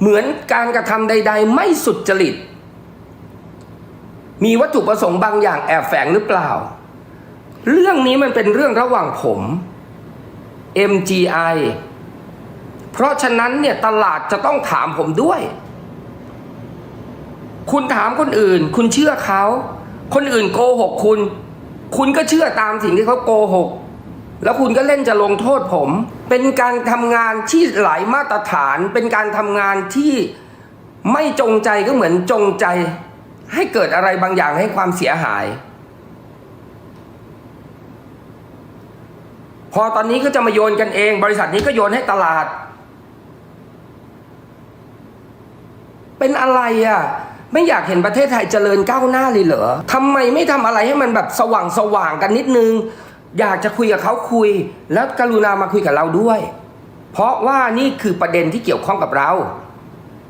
เหมือนการกระทำใด ๆ ไม่สุจริต มีวัตถุประสงค์บางอย่างแอบแฝงหรือเปล่า เรื่องนี้มันเป็นเรื่องระหว่างผม MGI เพราะฉะนั้นเนี่ยตลาดจะต้องถามผมด้วย คุณถามคนอื่น คุณเชื่อเขา คนอื่นโกหกคุณ คุณก็เชื่อตามสิ่งที่เขาโกหก แล้วคุณก็เล่นจะลงโทษผม เป็นการทำงานที่หลายมาตรฐาน เป็นการทำงานที่ไม่จงใจก็เหมือนจงใจ ให้เกิดอะไรบางอย่างให้ความเสียหาย พอตอนนี้ก็จะมาโยนกันเอง บริษัทนี้ก็โยนให้ตลาด เป็นอะไรอะไม่อยากเห็นประเทศไทยเจริญก้าวหน้าเลยเหรอทำไมไม่ทำอะไรให้มันแบบสว่างสว่างกันนิดนึง อยากจะคุยกับเขาคุย แล้วกรุณามาคุยกับเราด้วย เพราะว่านี่คือประเด็นที่เกี่ยวข้องกับเรา